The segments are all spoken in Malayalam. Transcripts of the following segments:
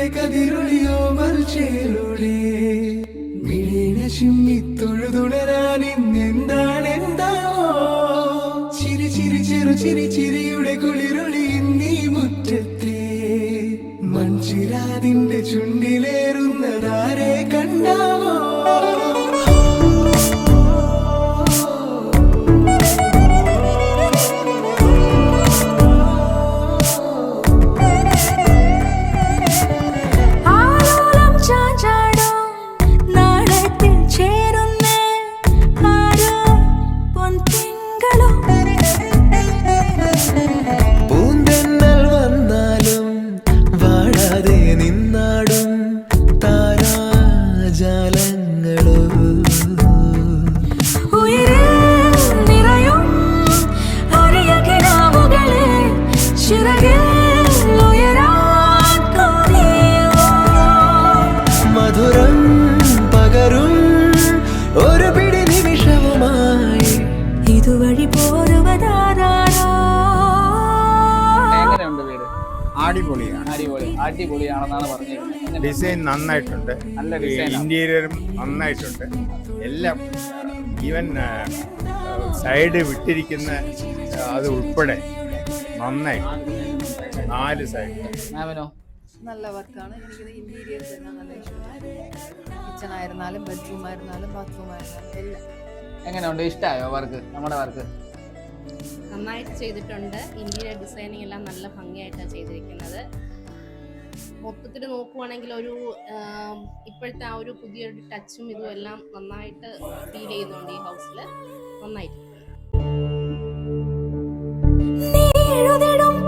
ചിരിയുടെ കതിരൊളിയോ മൽച്ചേരുടെ മിഴീണ ചിമ്മി തൊഴുതുടരാൻ ഇന്നെന്താണ് എന്താവോ ചിരി ചിരി ചെറു ചിരി ചിരിയുടെ കുളിരൊളി നീ മുറ്റത്തെ. മൺചിരാതിന്റെ ചുണ്ടിലേറുന്നതാരെ പൂന്തെന്നൽ വന്നാലും വാടാതെ നിന്നാടും താരാജാലങ്ങളോ. ഉയരിൽ അടിപൊളിയാണ്. അടിപൊളി അടിപൊളിയാണെന്നാണ് പറഞ്ഞിരിക്കുന്നത്. ഡിസൈൻ നന്നായിട്ടുണ്ട്. നല്ല ഡിസൈൻ ഇന്റീരിയറും നന്നായിട്ടുണ്ട്. എല്ലാം ഈവൻ സൈഡ് വിട്ടിരിക്കുന്ന അത് ഉൾപ്പെടെ നന്നായി. നാല് സൈഡ് മാമിനോ? നല്ല വർക്കാണ്. എനിക്കിത് ഇന്റീരിയേഴ്സ് തന്നെ നല്ല ഇഷ്ടമാണ്. കിച്ചൺ ആയിരുന്നാലും ബെഡ്റൂം ആയിരുന്നാലും ബാത്റൂം ആയിരുന്നാലും എല്ലാം. എങ്ങനെയുണ്ട്? ഇഷ്ടമായോ വർക്ക് നമ്മുടെ വർക്ക് നന്നായിട്ട് ചെയ്തിട്ടുണ്ട്. ഇന്റീരിയർ ഡിസൈനിങ് എല്ലാം നല്ല ഭംഗിയായിട്ടാണ് ചെയ്തിരിക്കുന്നത്. മൊത്തത്തിൽ നോക്കുവാണെങ്കിൽ ഒരു ഇപ്പോഴത്തെ ആ ഒരു പുതിയൊരു ടച്ചും ഇതും എല്ലാം നന്നായിട്ട് ഫീൽ ചെയ്യുന്നുണ്ട് ഈ ഹൗസിൽ നന്നായിട്ട്.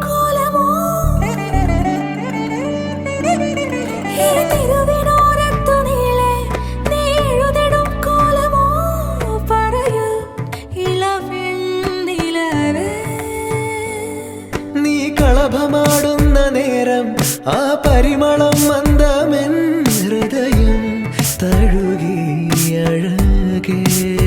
കോലമോ? ആ പരിമളം മന്ദമെൻ ഹൃദയം തഴുകി അഴകേ.